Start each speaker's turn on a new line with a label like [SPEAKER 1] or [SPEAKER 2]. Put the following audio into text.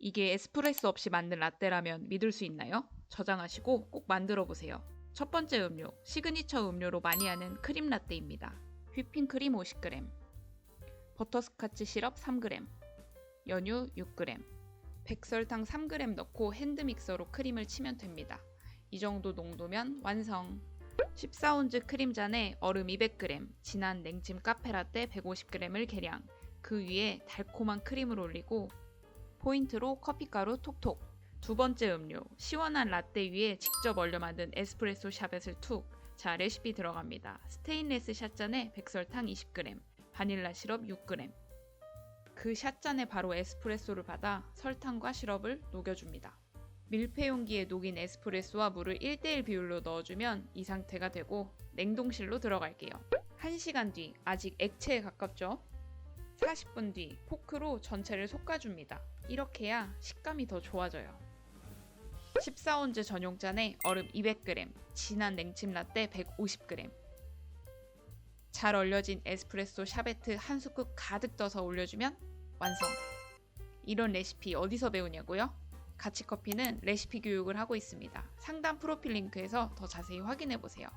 [SPEAKER 1] 이게 에스프레소 없이 만든 라떼라면 믿을 수 있나요? 저장하시고 꼭 만들어 보세요. 첫 번째 음료, 시그니처 음료로 많이 하는 크림 라떼입니다. 휘핑크림 50g, 버터스카치 시럽 3g, 연유 6g, 백설탕 3g 넣고 핸드믹서로 크림을 치면 됩니다. 이 정도 농도면 완성. 14온즈 크림잔에 얼음 200g, 진한 냉찜 카페라떼 150g을 계량, 그 위에 달콤한 크림을 올리고 포인트로 커피가루 톡톡. 두 번째 음료, 시원한 라떼 위에 직접 얼려 만든 에스프레소 샤벳을 툭. 자, 레시피 들어갑니다. 스테인레스 샷잔에 백설탕 20g, 바닐라 시럽 6g. 그 샷잔에 바로 에스프레소를 받아 설탕과 시럽을 녹여줍니다. 밀폐 용기에 녹인 에스프레소와 물을 1대1 비율로 넣어주면 이 상태가 되고 냉동실로 들어갈게요. 1시간 뒤, 아직 액체에 가깝죠? 40분 뒤 포크로 전체를 솎아줍니다. 이렇게 해야 식감이 더 좋아져요. 14온즈 전용 잔에 얼음 200g, 진한 냉찜 라떼 150g, 잘 얼려진 에스프레소 샤베트 한 스쿱 가득 떠서 올려주면 완성! 이런 레시피 어디서 배우냐고요? 가치커피는 레시피 교육을 하고 있습니다. 상단 프로필 링크에서 더 자세히 확인해보세요.